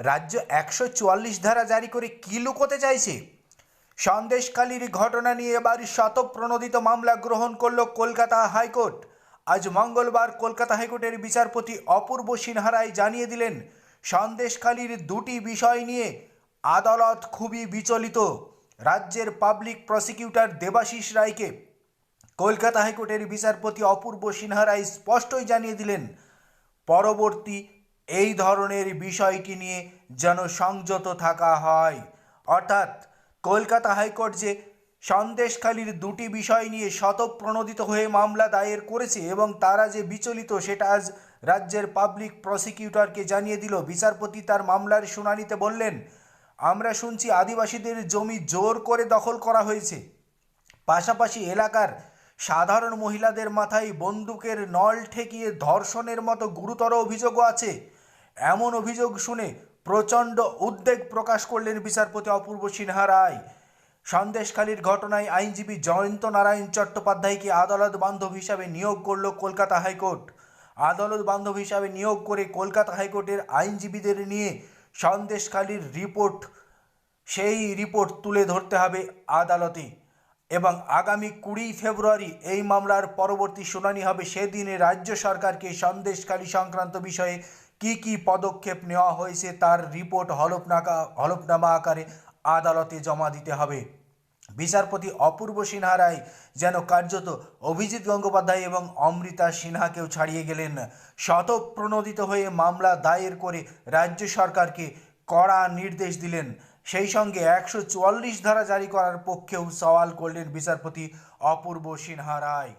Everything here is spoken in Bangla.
রাজ্য একশো চুয়াল্লিশ ধারা জারি করে কী লুকোতে চাইছে? সন্দেশকালীর ঘটনা নিয়ে এবার শতপ্রণোদিত মামলা গ্রহণ করল কলকাতা হাইকোর্ট। আজ মঙ্গলবার কলকাতা হাইকোর্টের বিচারপতি অপূর্ব সিনহারাই জানিয়ে দিলেন সন্দেশকালীর দুটি বিষয় নিয়ে আদালত খুবই বিচলিত। রাজ্যের পাবলিক প্রসিকিউটর দেবাশিস রায়কে কলকাতা হাইকোর্টের বিচারপতি অপূর্ব সিনহা রায় স্পষ্টই জানিয়ে দিলেন, পরবর্তী এই ধরনের বিষয়টি নিয়ে যেন সংযত থাকা হয়। অর্থাৎ কলকাতা হাইকোর্ট যে সন্দেশখালীর দুটি বিষয় নিয়ে শতপ্রণোদিত হয়ে মামলা দায়ের করেছে এবং তারা যে বিচলিত, সেটা আজ রাজ্যের পাবলিক প্রসিকিউটরকে জানিয়ে দিল। বিচারপতি তার মামলার শুনানিতে বললেন, আমরা শুনছি আদিবাসীদের জমি জোর করে দখল করা হয়েছে। পাশাপাশি এলাকার সাধারণ মহিলাদের মাথায় বন্দুকের নল ঠেকিয়ে ধর্ষণের মতো গুরুতর অভিযোগও আছে। এমন অভিযোগ শুনে প্রচণ্ড উদ্বেগ প্রকাশ করলেন বিচারপতি অপূর্ব সিনহা রায়। সন্দেশখালীর ঘটনায় আইনজীবী জয়ন্ত নারায়ণ চট্টোপাধ্যায়কে আদালত বান্ধব হিসাবে নিয়োগ করল কলকাতা হাইকোর্ট। আদালত বান্ধব হিসাবে নিয়োগ করে কলকাতা হাইকোর্টের আইনজীবীদের নিয়ে সন্দেশখালীর রিপোর্ট, সেই রিপোর্ট তুলে ধরতে হবে আদালতে এবং আগামী কুড়ি ফেব্রুয়ারি এই মামলার পরবর্তী শুনানি হবে সেদিনে রাজ্য সরকারকে সন্দেশকারী সংক্রান্ত বিষয়ে কি কি পদক্ষেপ নেওয়া হয়েছে তার রিপোর্ট হলফনাকা, হলফনামা আকারে আদালতে জমা দিতে হবে। বিচারপতি অপূর্ব সিনহা রায় যেন কার্যত অভিজিৎ গঙ্গোপাধ্যায় এবং অমৃতা সিনহাকেও ছাড়িয়ে গেলেন। শতপ্রণোদিত হয়ে মামলা দায়ের করে রাজ্য সরকারকে কড়া নির্দেশ দিলেন। সেই সঙ্গে একশো চুয়াল্লিশ ধারা জারি করার পক্ষেও সওয়াল করলেন বিচারপতি অপূর্ব সিনহা রায়।